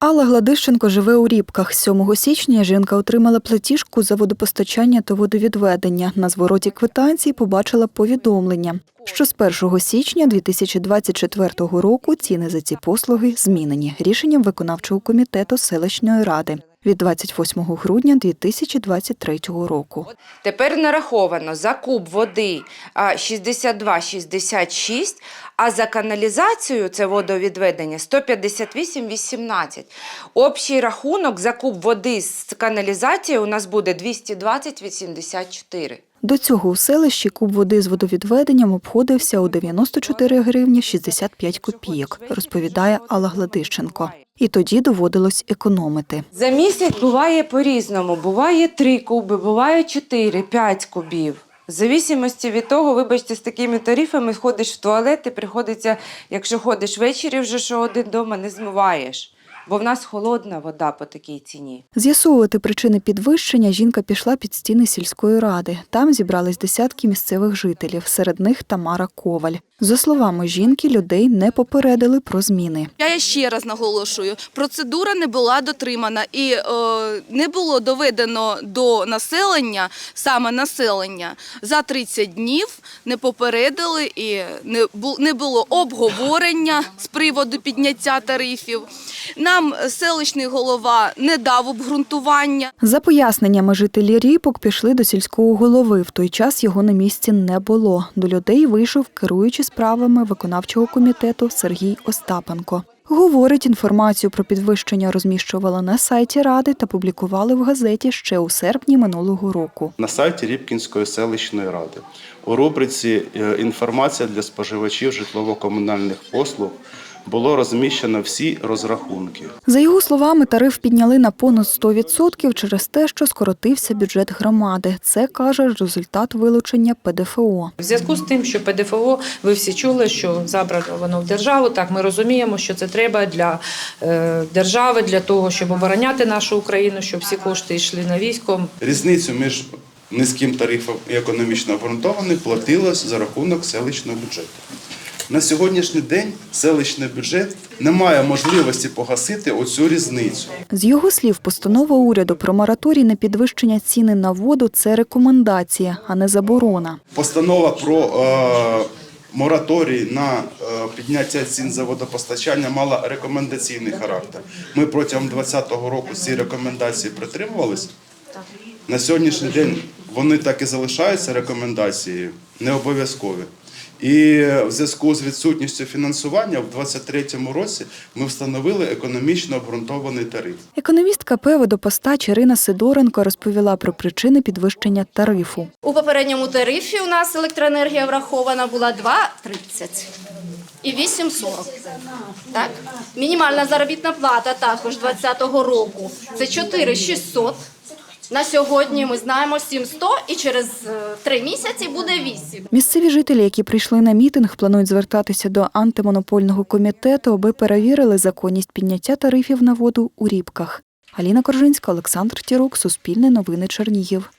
Алла Гладищенко живе у Рібках. 7 січня жінка отримала платіжку за водопостачання та водовідведення. На звороті квитанції побачила повідомлення, що з 1 січня 2024 року ціни за ці послуги змінені рішенням виконавчого комітету селищної ради від 28 грудня 2023 року. Тепер нараховано за куб води а, 62,66, а за каналізацію, це водовідведення, 158,18. Общий рахунок за куб води з каналізацією у нас буде 220,84. До цього у селищі куб води з водовідведенням обходився у 94 гривні 65 копійок, розповідає Алла Гладищенко. І тоді доводилось економити. За місяць буває по-різному. Буває 3 куби, буває 4, 5 кубів. В зависимості від того, вибачте, з такими тарифами ходиш в туалет і приходиться, якщо ходиш ввечері, вже що один вдома не змиваєш. Бо в нас холодна вода по такій ціні. З'ясовувати причини підвищення жінка пішла під стіни сільської ради. Там зібрались десятки місцевих жителів, серед них Тамара Коваль. За словами жінки, людей не попередили про зміни. Я ще раз наголошую, процедура не була дотримана і е, не було доведено до населення, саме населення, за 30 днів не попередили і не, бу- не було обговорення з приводу підняття тарифів. Нам селищний голова не дав обґрунтування. За поясненнями жителі Ріпок пішли до сільського голови. В той час його на місці не було. До людей вийшов керуючий справами виконавчого комітету Сергій Остапенко. Говорить, інформацію про підвищення розміщували на сайті ради та публікували в газеті ще у серпні минулого року. на сайті Рібкінської селищної ради. У рубриці е, Інформація для споживачів житлово-комунальних послуг було розміщено всі розрахунки. За його словами, тариф підняли на понад 100% через те, що скоротився бюджет громади. Це каже результат вилучення ПДФО. В зв'язку з тим, що ПДФО, ви всі чули, що забрано воно в державу. Так, ми розуміємо, що це треба для е, держави, для того, щоб обороняти нашу Україну, щоб всі кошти йшли на військо. Різницю між низьким тарифом і економічно обґрунтованим платилось за рахунок селищного бюджету. На сьогоднішній день селищний бюджет не має можливості погасити оцю різницю. З його слів, постанова уряду про мораторій на підвищення ціни на воду це рекомендація, а не заборона. Постанова про е, мораторій на е, підняття цін за водопостачання мала рекомендаційний характер. Ми протягом 2020 року ці рекомендації притримувалися. На сьогоднішній день вони так і залишаються рекомендацією, не обов'язкові. І в зв'язку з відсутністю фінансування в 2023 році ми встановили економічно обґрунтований тариф. Економіст КП «Водопостач» Ірина Сидоренко розповіла про причини підвищення тарифу. У попередньому тарифі у нас електроенергія врахована була 2,30 і 8,40. Так? Мінімальна заробітна плата також 2020 року це 4,600. На сьогодні ми знаємо 700 і через е, три місяці буде 8. Місцеві жителі, які прийшли на мітинг, планують звертатися до антимонопольного комітету, аби перевірили законність підняття тарифів на воду у Рібках. Аліна Коржинська, Олександр Тірук, Суспільне новини Чернігів.